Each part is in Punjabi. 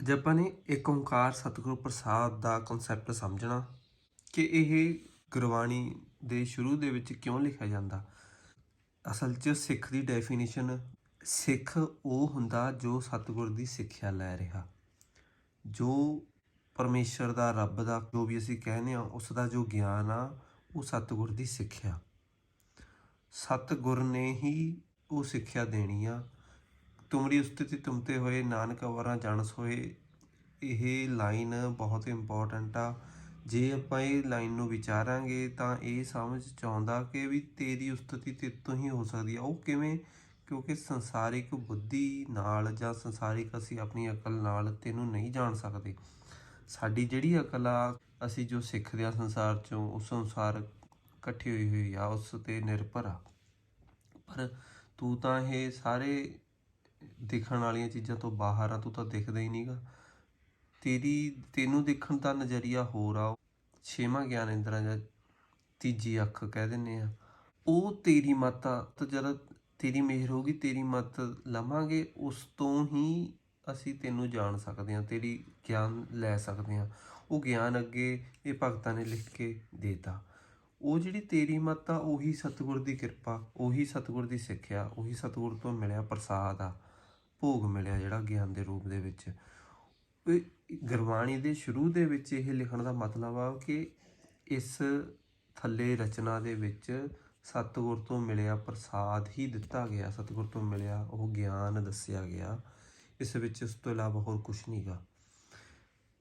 ਅੱਜ ਆਪਾਂ ਨੇ ਇੱਕ ਓੰਕਾਰ ਸਤਿਗੁਰੂ ਪ੍ਰਸਾਦ ਦਾ ਕਨਸੈਪਟ ਸਮਝਣਾ ਕਿ ਇਹ ਗੁਰਬਾਣੀ ਦੇ ਸ਼ੁਰੂ ਦੇ ਵਿੱਚ ਕਿਉਂ ਲਿਖਿਆ ਜਾਂਦਾ? ਅਸਲ 'ਚ ਸਿੱਖ ਦੀ ਡੈਫੀਨੇਸ਼ਨ ਸਿੱਖ ਉਹ ਹੁੰਦਾ ਜੋ ਸਤਿਗੁਰ ਦੀ ਸਿੱਖਿਆ ਲੈ ਰਿਹਾ। ਜੋ ਪਰਮੇਸ਼ਰ ਦਾ ਰੱਬ ਦਾ, ਜੋ ਵੀ ਅਸੀਂ ਕਹਿੰਦੇ ਆ ਉਸ ਦਾ ਜੋ ਗਿਆਨ ਆ, ਉਹ ਸਤਿਗੁਰ ਦੀ ਸਿੱਖਿਆ। ਸਤਿਗੁਰ ਨੇ ਹੀ ਉਹ ਸਿੱਖਿਆ ਦੇਣੀ ਆ। ਤੁਮਰੀ ਉਸਤਤੀ ਤੁਮਤੇ ਹੋਏ ਨਾਨਕ ਵਰਾਂ ਜਾਣਸ ਹੋਏ ਇਹ ਲਾਈਨ ਬਹੁਤ ਇੰਪੋਰਟੈਂਟ ਆ। ਜੇ ਆਪਾਂ ਇਹ ਲਾਈਨ ਨੂੰ ਵਿਚਾਰਾਂਗੇ ਤਾਂ ਇਹ ਸਮਝ ਚਾਹੁੰਦਾ ਕਿ ਵੀ ਤੇਰੀ ਉਸਤਤੀ ਤੇ ਤੋਂ ਹੀ ਹੋ ਸਕਦੀ ਆ। ਉਹ ਕਿਵੇਂ? ਕਿਉਂਕਿ ਸੰਸਾਰਿਕ ਬੁੱਧੀ ਨਾਲ ਜਾਂ ਸੰਸਾਰਿਕ ਅਸੀਂ ਆਪਣੀ ਅਕਲ ਨਾਲ ਤੈਨੂੰ ਨਹੀਂ ਜਾਣ ਸਕਦੇ। ਸਾਡੀ ਜਿਹੜੀ ਅਕਲ ਆ, ਅਸੀਂ ਜੋ ਸਿੱਖਦੇ ਆ ਸੰਸਾਰ ਚੋਂ, ਉਸ ਅਨੁਸਾਰ ਇਕੱਠੀ ਹੋਈ ਹੋਈ ਆ, ਉਸ ਤੇ ਨਿਰਭਰ ਆ। ਪਰ ਤੂੰ ਤਾਂ ਇਹ ਸਾਰੇ ਦੇਖਣ ਵਾਲੀਆਂ ਚੀਜ਼ਾਂ ਤੋਂ ਬਾਹਰ ਆ, ਤੂੰ ਤਾਂ ਦਿਖਦਾ ਹੀ ਨਹੀਂਗਾ। ਤੇਰੀ, ਤੈਨੂੰ ਦੇਖਣ ਦਾ ਨਜ਼ਰੀਆ ਹੋਰ ਆ। ਛੇਵਾਂ ਗਿਆਨ ਇੰਦਰਾ ਜਾਂ ਤੀਜੀ ਅੱਖ ਕਹਿ ਦਿੰਨੇ ਆ। ਉਹ ਤੇਰੀ ਮਾਤਾ ਤਾਂ ਜਦ ਤੇਰੀ ਮਿਹਰ ਹੋਗੀ ਤੇਰੀ ਮੱਤ ਲਵਾਂਗੇ, ਉਸ ਤੋਂ ਹੀ ਅਸੀਂ ਤੈਨੂੰ ਜਾਣ ਸਕਦੇ ਹਾਂ, ਤੇਰੀ ਗਿਆਨ ਲੈ ਸਕਦੇ ਹਾਂ। ਉਹ ਗਿਆਨ ਅੱਗੇ ਇਹ ਭਗਤਾਂ ਨੇ ਲਿਖ ਕੇ ਦੇਤਾ। ਉਹ ਜਿਹੜੀ ਤੇਰੀ ਮੱਤ ਆ, ਉਹੀ ਸਤਿਗੁਰ ਦੀ ਕਿਰਪਾ, ਉਹੀ ਸਤਿਗੁਰ ਦੀ ਸਿੱਖਿਆ, ਉਹੀ ਸਤਿਗੁਰ ਤੋਂ ਮਿਲਿਆ ਪ੍ਰਸਾਦ ਆ। ਭੋਗ ਮਿਲਿਆ ਜਿਹੜਾ ਗਿਆਨ ਦੇ ਰੂਪ ਦੇ ਵਿੱਚ। ਇਹ ਗੁਰਬਾਣੀ ਦੇ ਸ਼ੁਰੂ ਦੇ ਵਿੱਚ ਇਹ ਲਿਖਣ ਦਾ ਮਤਲਬ ਆ ਕਿ ਇਸ ਥੱਲੇ ਰਚਨਾ ਦੇ ਵਿੱਚ ਸਤਿਗੁਰ ਤੋਂ ਮਿਲਿਆ ਪ੍ਰਸਾਦ ਹੀ ਦਿੱਤਾ ਗਿਆ, ਸਤਿਗੁਰ ਤੋਂ ਮਿਲਿਆ ਉਹ ਗਿਆਨ ਦੱਸਿਆ ਗਿਆ। ਇਸ ਵਿੱਚ ਉਸ ਤੋਂ ਇਲਾਵਾ ਹੋਰ ਕੁਝ ਨਹੀਂਗਾ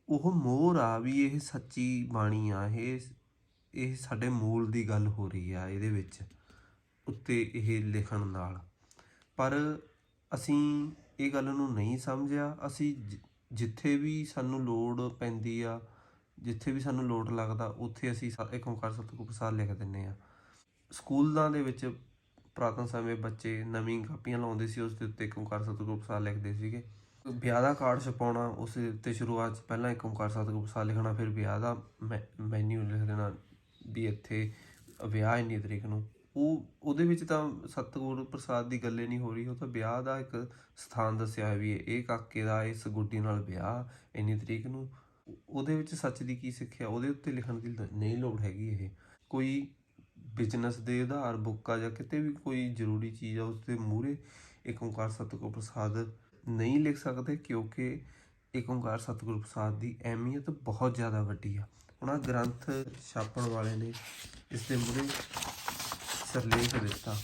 ਉਹ ਮੋਹਰ ਆ ਵੀ ਇਹ ਸੱਚੀ ਬਾਣੀ ਆ, ਇਹ ਇਹ ਸਾਡੇ ਮੂਲ ਦੀ ਗੱਲ ਹੋ ਰਹੀ ਆ ਇਹਦੇ ਵਿੱਚ ਉੱਤੇ ਇਹ ਲਿਖਣ ਨਾਲ। ਪਰ ਅਸੀਂ ਇਹ ਗੱਲ ਨੂੰ ਨਹੀਂ ਸਮਝਿਆ। ਅਸੀਂ ਜ- ਜਿੱਥੇ ਵੀ ਸਾਨੂੰ ਲੋੜ ਪੈਂਦੀ ਆ, ਜਿੱਥੇ ਵੀ ਸਾਨੂੰ ਲੋੜ ਲੱਗਦਾ, ਉੱਥੇ ਅਸੀਂ ਸ- ਇੱਕ ਓਂਕਾਰ ਸਤਿਗੁਰ ਪ੍ਰਸਾਦ ਲਿਖ ਦਿੰਨੇ ਆ। ਸਕੂਲਾਂ ਦੇ ਵਿੱਚ ਪੁਰਾਤਨ ਸਮੇਂ ਬੱਚੇ ਨਵੀਂ ਕਾਪੀਆਂ ਲਾਉਂਦੇ ਸੀ, ਉਸ ਦੇ ਉੱਤੇ ਇੱਕ ਓਂਕਾਰ ਸਤਿਗੁਰ ਪ੍ਰਸਾਦ ਲਿਖਦੇ ਸੀਗੇ। ਵਿਆਹ ਦਾ ਕਾਰਡ ਛਪਾਉਣਾ, ਉਸ ਦੇ ਉੱਤੇ ਸ਼ੁਰੂਆਤ 'ਚ ਪਹਿਲਾਂ ਇੱਕ ਓਂਕਾਰ ਸਤਿਗੁਰ ਪ੍ਰਸਾਦ ਲਿਖਣਾ, ਫਿਰ ਵਿਆਹ ਦਾ ਮੈਨੂ ਲਿਖ ਦੇਣਾ ਵੀ ਇੱਥੇ ਵਿਆਹ ਇੰਨੀ ਤਰੀਕ ਨੂੰ। ਉਹ, ਉਹਦੇ ਵਿੱਚ ਤਾਂ ਸਤਿਗੁਰ ਪ੍ਰਸਾਦ ਦੀ ਗੱਲੇ ਨਹੀਂ ਹੋ ਰਹੀ, ਉਹ ਤਾਂ ਵਿਆਹ ਦਾ ਇੱਕ ਸਥਾਨ ਦੱਸਿਆ ਹੋਇਆ ਵੀ ਇਹ ਕਾਕੇ ਦਾ, ਇਸ ਗੁੱਡੀ ਨਾਲ ਵਿਆਹ ਇੰਨੀ ਤਰੀਕ ਨੂੰ। ਉਹਦੇ ਵਿੱਚ ਸੱਚ ਦੀ ਕੀ ਸਿੱਖਿਆ? ਉਹਦੇ ਉੱਤੇ ਲਿਖਣ ਦੀ ਨਹੀਂ ਲੋੜ ਹੈਗੀ ਇਹ। ਕੋਈ ਬਿਜ਼ਨਸ ਦੇ ਆਧਾਰ, ਬੁੱਕ ਆ ਜਾਂ ਕਿਤੇ ਵੀ ਕੋਈ ਜ਼ਰੂਰੀ ਚੀਜ਼ ਆ ਉਸ ਦੇ ਮੂਹਰੇ ਇੱਕ ਓਂਕਾਰ ਸਤਿਗੁਰ ਪ੍ਰਸਾਦ ਨਹੀਂ ਲਿਖ ਸਕਦੇ, ਕਿਉਂਕਿ ਇੱਕ ਓਂਕਾਰ ਸਤਿਗੁਰ ਪ੍ਰਸਾਦ ਦੀ ਅਹਿਮੀਅਤ ਬਹੁਤ ਜ਼ਿਆਦਾ ਵੱਡੀ ਆ। ਉਹਨਾਂ ਗ੍ਰੰਥ ਛਾਪਣ ਵਾਲੇ ਨੇ, ਇਸ ਦੇ ਮੂਹਰੇ ਸਰਲੇਖ ਦਿੱਤਾ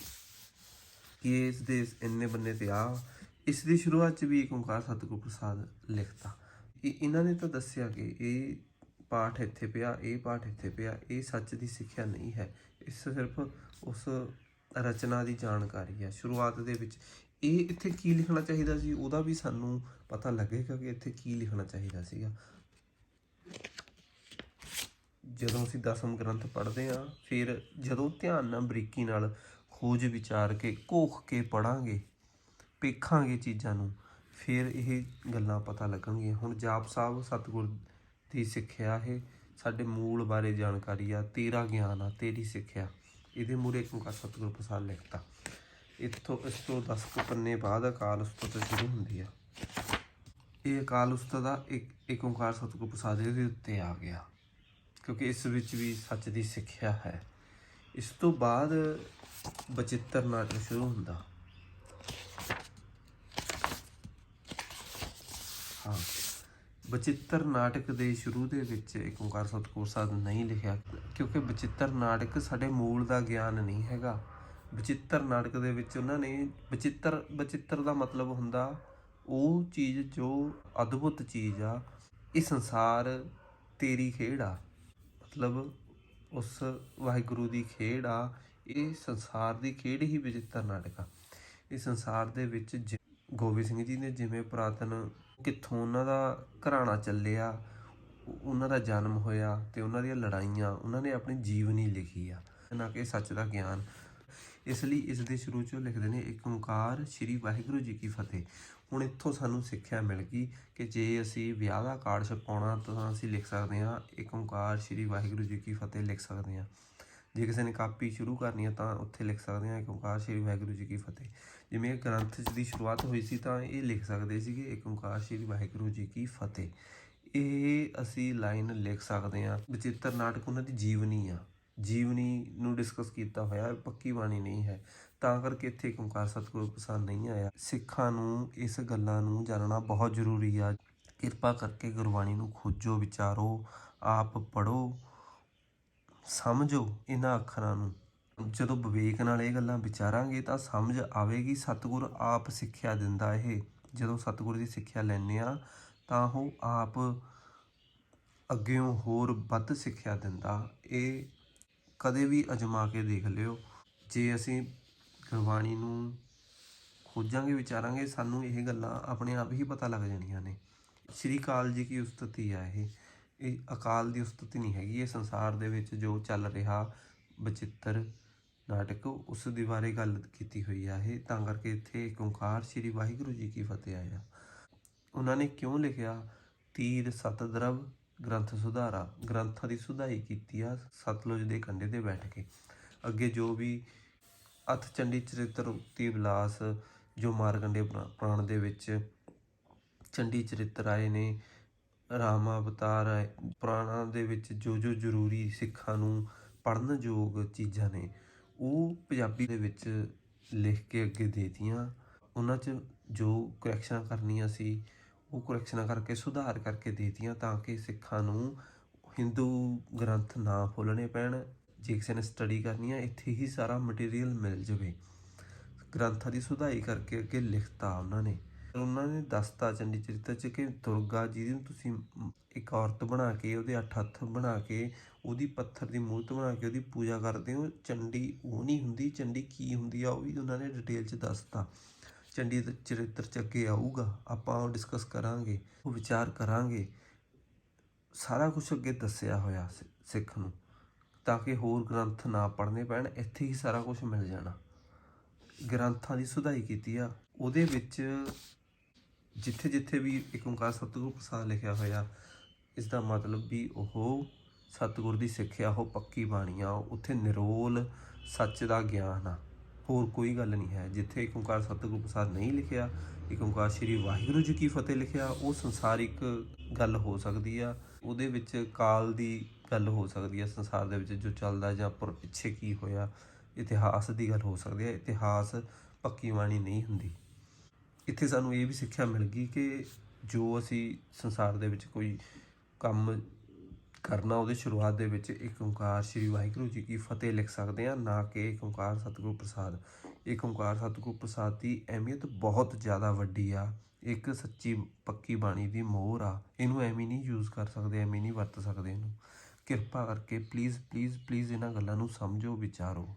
ਕਿ ਇਸ ਦੇ ਇੰਨੇ ਬੰਨੇ ਤੇ ਆ, ਇਸ ਦੀ ਸ਼ੁਰੂਆਤ ਚ ਵੀ ਇੱਕ ਓਂਕਾਰ ਸਤਿਗੁਰ ਪ੍ਰਸਾਦ ਲਿਖਤਾ। ਇਹ ਇਹਨਾਂ ਨੇ ਤਾਂ ਦੱਸਿਆ ਕਿ ਇਹ ਪਾਠ ਇੱਥੇ ਪਿਆ, ਇਹ ਪਾਠ ਇੱਥੇ ਪਿਆ, ਇਹ ਸੱਚ ਦੀ ਸਿੱਖਿਆ ਨਹੀਂ ਹੈ। ਇਸ ਸਿਰਫ ਉਸ ਰਚਨਾ ਦੀ ਜਾਣਕਾਰੀ ਹੈ। ਸ਼ੁਰੂਆਤ ਦੇ ਵਿੱਚ ਇਹ ਇੱਥੇ ਕੀ ਲਿਖਣਾ ਚਾਹੀਦਾ ਸੀ, ਉਹਦਾ ਵੀ ਸਾਨੂੰ ਪਤਾ ਲੱਗੇਗਾ ਕਿ ਇੱਥੇ ਕੀ ਲਿਖਣਾ ਚਾਹੀਦਾ ਸੀਗਾ। ਜਦੋਂ ਅਸੀਂ ਦਸਮ ਗ੍ਰੰਥ ਪੜ੍ਹਦੇ ਹਾਂ, ਫਿਰ ਜਦੋਂ ਧਿਆਨ ਨਾਲ ਬਰੀਕੀ ਨਾਲ ਖੋਜ ਵਿਚਾਰ ਕੇ, ਘੋਖ ਕੇ ਪੜਾਂਗੇ ਵੇਖਾਂਗੇ ਚੀਜ਼ਾਂ ਨੂੰ, ਫਿਰ ਇਹ ਗੱਲਾਂ ਪਤਾ ਲੱਗਣਗੀਆਂ। ਹੁਣ ਜਾਪ ਸਾਹਿਬ ਸਤਿਗੁਰ ਦੀ ਸਿੱਖਿਆ ਇਹ ਸਾਡੇ ਮੂਲ ਬਾਰੇ ਜਾਣਕਾਰੀ ਆ, ਤੇਰਾ ਗਿਆਨ ਆ, ਤੇਰੀ ਸਿੱਖਿਆ। ਇਹਦੇ ਮੂਰੇ ਇੱਕ ਓਂਕਾਰ ਸਤਿਗੁਰ ਪ੍ਰਸਾਦ ਲਿਖਤਾ। ਇੱਥੋਂ, ਇਸ ਤੋਂ 10 ਕੁ ਪੰਨੇ ਬਾਅਦ ਅਕਾਲ ਉਸਤਤ ਸ਼ੁਰੂ ਹੁੰਦੀ ਆ। ਇਹ ਅਕਾਲ ਉਸਤਤ ਦਾ ਇੱਕ ਇੱਕ ਓਂਕਾਰ ਸਤਿਗੁਰ ਪ੍ਰਸਾਦ ਇਹਦੇ ਉੱਤੇ ਆ ਗਿਆ। ਕਿਉਂਕਿ ਇਸ ਵਿੱਚ ਵੀ ਸੱਚ ਦੀ ਸਿੱਖਿਆ ਹੈ। ਇਸ ਤੋਂ ਬਾਅਦ ਬਚਿੱਤਰ ਨਾਟਕ ਸ਼ੁਰੂ ਹੁੰਦਾ। ਹਾਂ। ਬਚਿੱਤਰ ਨਾਟਕ ਦੇ ਸ਼ੁਰੂ ਦੇ ਵਿੱਚ ਇੱਕ ਓਂਕਾਰ ਸਤਿਗੁਰ ਸਾਹਿਬ ਨਹੀਂ ਲਿਖਿਆ, ਕਿਉਂਕਿ ਬਚਿੱਤਰ ਨਾਟਕ ਸਾਡੇ ਮੂਲ ਦਾ ਗਿਆਨ ਨਹੀਂ ਹੈਗਾ। ਬਚਿੱਤਰ ਨਾਟਕ ਦੇ ਵਿੱਚ ਉਹਨਾਂ ਨੇ ਬਚਿੱਤਰ ਬਚਿੱਤਰ ਦਾ ਮਤਲਬ ਹੁੰਦਾ, ਉਹ ਚੀਜ਼ ਜੋ ਅਦਭੁਤ ਚੀਜ਼ ਆ, ਇਹ ਸੰਸਾਰ ਤੇਰੀ ਖੇਡ ਆ। ਮਤਲਬ ਉਸ ਵਾਹਿਗੁਰੂ ਦੀ ਖੇਡ ਆ, ਇਹ ਸੰਸਾਰ ਦੀ ਖੇਡ ਹੀ ਵਿਚਿੱਤਰ ਨਾਟਕ ਆ। ਇਹ ਸੰਸਾਰ ਦੇ ਵਿੱਚ ਜਿ- ਗੋਬਿੰਦ ਸਿੰਘ ਜੀ ਨੇ ਜਿਵੇਂ ਪੁਰਾਤਨ ਕਿੱਥੋਂ ਉਹਨਾਂ ਦਾ ਘਰਾਣਾ ਚੱਲਿਆ, ਉਹਨਾਂ ਦਾ ਜਨਮ ਹੋਇਆ ਤੇ ਉਹਨਾਂ ਦੀਆਂ ਲੜਾਈਆਂ, ਉਹਨਾਂ ਨੇ ਆਪਣੀ ਜੀਵਨੀ ਲਿਖੀ ਆ। ਨਾ ਕਿ ਸੱਚ ਦਾ ਗਿਆਨ। ਇਸ ਲਈ ਇਸ ਦੇ ਸ਼ੁਰੂ ਚੋਂ ਲਿਖਦੇ ਨੇ, ਇੱਕ ਓੰਕਾਰ ਸ੍ਰੀ ਵਾਹਿਗੁਰੂ ਜੀ ਕੀ ਫਤਿਹ। ਹੁਣ ਇੱਥੋਂ ਸਾਨੂੰ ਸਿੱਖਿਆ ਮਿਲ ਗਈ ਕਿ ਜੇ ਅਸੀਂ ਵਿਆਹ ਦਾ ਕਾਰਡ ਛਪਾਉਣਾ ਤਾਂ ਅਸੀਂ ਲਿਖ ਸਕਦੇ ਹਾਂ, ਇੱਕ ਓੰਕਾਰ ਸ੍ਰੀ ਵਾਹਿਗੁਰੂ ਜੀ ਕੀ ਫਤਿਹ ਲਿਖ ਸਕਦੇ ਹਾਂ। ਜੇ ਕਿਸੇ ਨੇ ਕਾਪੀ ਸ਼ੁਰੂ ਕਰਨੀ ਆ ਤਾਂ ਉੱਥੇ ਲਿਖ ਸਕਦੇ ਹਾਂ ਏਕ ਓਂਕਾਰ ਸ਼੍ਰੀ ਵਾਹਿਗੁਰੂ ਜੀ ਕੀ ਫਤਿਹ। ਜਿਵੇਂ ਇਹ ਗ੍ਰੰਥ ਦੀ ਸ਼ੁਰੂਆਤ ਹੋਈ ਸੀ ਤਾਂ ਇਹ ਲਿਖ ਸਕਦੇ ਸੀਗੇ, ਇੱਕ ਓਂਕਾਰ ਸ਼੍ਰੀ ਵਾਹਿਗੁਰੂ ਜੀ ਕੀ ਫਤਿਹ। ਇਹ ਅਸੀਂ ਲਾਈਨ ਲਿਖ ਸਕਦੇ ਹਾਂ ਬਚਿੱਤਰ ਨਾਟਕ ਉਹਨਾਂ ਦੀ ਜੀਵਨੀ ਆ। ਜੀਵਨੀ ਨੂੰ ਡਿਸਕਸ ਕੀਤਾ ਹੋਇਆ ਹੈ, ਪੱਕੀ ਬਾਣੀ ਨਹੀਂ ਹੈ। ਤਾਂ ਕਰਕੇ ਇੱਥੇ ਏਕ ਓਂਕਾਰ ਸਤਿਗੁਰੂ ਪਸੰਦ ਨਹੀਂ ਆਇਆ। ਸਿੱਖਾਂ ਨੂੰ ਇਸ ਗੱਲਾਂ ਨੂੰ ਜਾਣਨਾ ਬਹੁਤ ਜ਼ਰੂਰੀ ਆ। ਕਿਰਪਾ ਕਰਕੇ ਗੁਰਬਾਣੀ ਨੂੰ ਖੋਜੋ ਵਿਚਾਰੋ ਆਪ ਪੜੋ ਸਮਝੋ ਇਹਨਾਂ ਅੱਖਰਾਂ ਨੂੰ। ਜਦੋਂ ਵਿਵੇਕ ਨਾਲ ਇਹ ਗੱਲਾਂ ਵਿਚਾਰਾਂਗੇ ਤਾਂ ਸਮਝ ਆਵੇਗੀ ਸਤਿਗੁਰ ਆਪ ਸਿੱਖਿਆ ਦਿੰਦਾ ਇਹ। ਜਦੋਂ ਸਤਿਗੁਰ ਦੀ ਸਿੱਖਿਆ ਲੈਂਦੇ ਆ ਤਾਂ ਉਹ ਆਪ ਅੱਗਿਓਂ ਹੋਰ ਵੱਧ ਸਿੱਖਿਆ ਦਿੰਦਾ। ਇਹ ਕਦੇ ਵੀ ਅਜਮਾ ਕੇ ਦੇਖ ਲਿਓ। ਜੇ ਅਸੀਂ ਗੁਰਬਾਣੀ ਨੂੰ ਖੋਜਾਂਗੇ, ਵਿਚਾਰਾਂਗੇ, ਸਾਨੂੰ ਇਹ ਗੱਲਾਂ ਆਪਣੇ ਆਪ ਹੀ ਪਤਾ ਲੱਗ ਜਾਣੀਆਂ ਨੇ। ਸ਼੍ਰੀ ਅਕਾਲ ਜੀ ਕੀ ਉਸਤਤੀ ਆ ਇਹ? ਇਹ ਅਕਾਲ ਦੀ ਉਸਤਤੀ ਨਹੀਂ ਹੈਗੀ। ਇਹ ਸੰਸਾਰ ਦੇ ਵਿੱਚ ਜੋ ਚੱਲ ਰਿਹਾ ਬਚਿੱਤਰ ਨਾਟਕ, ਉਸ ਦੇ ਬਾਰੇ ਗੱਲ ਕੀਤੀ ਹੋਈ ਆ ਇਹ। ਤਾਂ ਕਰਕੇ ਇੱਥੇ ਏਕ ਓਂਕਾਰ ਸ਼੍ਰੀ ਵਾਹਿਗੁਰੂ ਜੀ ਕੀ ਫਤਿਹ ਆਇਆ। ਉਹਨਾਂ ਨੇ ਕਿਉਂ ਲਿਖਿਆ? ਤੀਰ ਸਤਦਰਵ ਗ੍ਰੰਥ ਸੁਧਾਰਾ, ਗ੍ਰੰਥਾਂ ਦੀ ਸੁਧਾਈ ਕੀਤੀ ਆ ਸਤਲੁਜ ਦੇ ਕੰਢੇ ਤੇ ਬੈਠ ਕੇ। ਅੱਗੇ ਜੋ ਵੀ ਅਥ ਚੰਡੀ ਚਰਿੱਤਰ ਉਕਤੀ ਵਿਲਾਸ, ਜੋ ਮਾਰਕੰਡੇ ਪੁਰਾ- ਪੁਰਾਣ ਦੇ ਵਿੱਚ ਚੰਡੀ ਚਰਿੱਤਰ ਆਏ ਨੇ, ਰਾਮ ਅਵਤਾਰ ਆਏ, ਪੁਰਾਣਾਂ ਦੇ ਵਿੱਚ ਜੋ ਜੋ ਜ਼ਰੂਰੀ ਸਿੱਖਾਂ ਨੂੰ ਪੜ੍ਹਨ ਯੋਗ ਚੀਜ਼ਾਂ ਨੇ, ਉਹ ਪੰਜਾਬੀ ਦੇ ਵਿੱਚ ਲਿਖ ਕੇ ਅੱਗੇ ਦੇਤੀਆਂ। ਉਹਨਾਂ 'ਚ ਜੋ ਕਰੈਕਸ਼ਨਾਂ ਕਰਨੀਆਂ ਸੀ ਉਹ ਕਰੈਕਸ਼ਨਾਂ ਕਰਕੇ, ਸੁਧਾਰ ਕਰਕੇ ਦੇਤੀਆਂ ਤਾਂ ਕਿ ਸਿੱਖਾਂ ਨੂੰ ਹਿੰਦੂ ਗ੍ਰੰਥ ਨਾ ਫੋਲਣੇ ਪੈਣ। ਜੇ ਕਿਸੇ ਨੇ ਸਟੱਡੀ ਕਰਨੀ ਆ, ਇੱਥੇ ਹੀ ਸਾਰਾ ਮਟੀਰੀਅਲ ਮਿਲ ਜਾਵੇ। ਗ੍ਰੰਥਾਂ ਦੀ ਸੁਧਾਈ ਕਰਕੇ ਅੱਗੇ ਲਿਖਤਾ ਉਹਨਾਂ ਨੇ। ਉਹਨਾਂ ਨੇ ਦੱਸਤਾ ਚੰਡੀ ਚਰਿੱਤਰ ਚ ਕਿ ਦੁਰਗਾ ਜੀ ਨੂੰ ਤੁਸੀਂ ਇੱਕ ਔਰਤ ਬਣਾ ਕੇ, ਉਹਦੇ ਅੱਠ ਹੱਥ ਬਣਾ ਕੇ, ਉਹਦੀ ਪੱਥਰ ਦੀ ਮੂਰਤ ਬਣਾ ਕੇ ਉਹਦੀ ਪੂਜਾ ਕਰਦੇ ਹੋ। ਚੰਡੀ ਉਹ ਨਹੀਂ ਹੁੰਦੀ, ਚੰਡੀ ਕੀ ਹੁੰਦੀ ਆ, ਉਹ ਵੀ ਉਹਨਾਂ ਨੇ ਡਿਟੇਲ ਚ ਦੱਸਤਾ। ਚੰਡੀ ਚਰਿੱਤਰ ਚ ਅੱਗੇ ਆਊਗਾ, ਆਪਾਂ ਉਹ ਡਿਸਕਸ ਕਰਾਂਗੇ, ਉਹ ਵਿਚਾਰ ਕਰਾਂਗੇ। ਸਾਰਾ ਕੁਝ ਅੱਗੇ ਦੱਸਿਆ ਹੋਇਆ ਸਿ- ਸਿੱਖ ਨੂੰ, ਤਾਂ ਕਿ ਹੋਰ ਗ੍ਰੰਥ ਨਾ ਪੜ੍ਹਨੇ ਪੈਣ, ਇੱਥੇ ਹੀ ਸਾਰਾ ਕੁਝ ਮਿਲ ਜਾਣਾ। ਗ੍ਰੰਥਾਂ ਦੀ ਸੁਧਾਈ ਕੀਤੀ ਆ। ਉਹਦੇ ਵਿੱਚ ਜਿੱਥੇ ਜਿੱਥੇ ਵੀ ਇੱਕ ਓਂਕਾਰ ਸਤਿਗੁਰੂ ਪ੍ਰਸਾਦ ਲਿਖਿਆ ਹੋਇਆ ਇਸ ਦਾ ਮਤਲਬ ਵੀ ਉਹ ਸਤਿਗੁਰ ਦੀ ਸਿੱਖਿਆ, ਉਹ ਪੱਕੀ ਬਾਣੀ ਆ ਉੱਥੇ ਨਿਰੋਲ ਸੱਚ ਦਾ ਗਿਆਨ ਆ। ਹੋਰ ਕੋਈ ਗੱਲ ਨਹੀਂ ਹੈ। ਜਿੱਥੇ ਇੱਕ ਓਂਕਾਰ ਸਤਿਗੁਰੂ ਪ੍ਰਸਾਦ ਨਹੀਂ ਲਿਖਿਆ, ਇੱਕ ਓਂਕਾਰ ਸ਼੍ਰੀ ਵਾਹਿਗੁਰੂ ਜੀ ਕੀ ਫਤਿਹ ਲਿਖਿਆ, ਉਹ ਸੰਸਾਰਿਕ ਗੱਲ ਹੋ ਸਕਦੀ ਆ। ਉਹਦੇ ਵਿੱਚ ਕਾਲ ਦੀ ਗੱਲ ਹੋ ਸਕਦੀ ਆ ਸੰਸਾਰ ਦੇ ਵਿੱਚ, ਜੋ ਚੱਲਦਾ ਜਾਂ ਪਰ ਪਿੱਛੇ ਕੀ ਹੋਇਆ, ਇਤਿਹਾਸ ਦੀ ਗੱਲ ਹੋ ਸਕਦੀ ਹੈ ਇਤਿਹਾਸ ਪੱਕੀ ਬਾਣੀ ਨਹੀਂ ਹੁੰਦੀ। ਇੱਥੇ ਸਾਨੂੰ ਇਹ ਵੀ ਸਿੱਖਿਆ ਮਿਲ ਗਈ ਕਿ ਜੋ ਅਸੀਂ ਸੰਸਾਰ ਦੇ ਵਿੱਚ ਕੋਈ ਕੰਮ ਕਰਨਾ ਉਹਦੇ ਸ਼ੁਰੂਆਤ ਦੇ ਵਿੱਚ ਇੱਕ ਓਂਕਾਰ ਸ਼੍ਰੀ ਵਾਹਿਗੁਰੂ ਜੀ ਕੀ ਫਤਿਹ ਲਿਖ ਸਕਦੇ ਆ ਨਾ ਕਿ ਇੱਕ ਓਂਕਾਰ ਸਤਿਗੁਰੂ ਪ੍ਰਸਾਦ। ਇੱਕ ਓਂਕਾਰ ਸਤਿਗੁਰੂ ਪ੍ਰਸਾਦ ਦੀ ਅਹਿਮੀਅਤ ਬਹੁਤ ਜ਼ਿਆਦਾ ਵੱਡੀ ਆ। ਇੱਕ ਸੱਚੀ ਪੱਕੀ ਬਾਣੀ ਦੀ ਮੋਹਰ ਆ। ਇਹਨੂੰ ਐਵੇਂ ਨਹੀਂ ਯੂਜ਼ ਕਰ ਸਕਦੇ, ਐਵੇਂ ਨਹੀਂ ਵਰਤ ਸਕਦੇ ਇਹਨੂੰ। ਕਿਰਪਾ ਕਰਕੇ ਪਲੀਜ਼ ਪਲੀਜ਼ ਪਲੀਜ਼ ਇਹਨਾਂ ਗੱਲਾਂ ਨੂੰ ਸਮਝੋ, ਵਿਚਾਰੋ।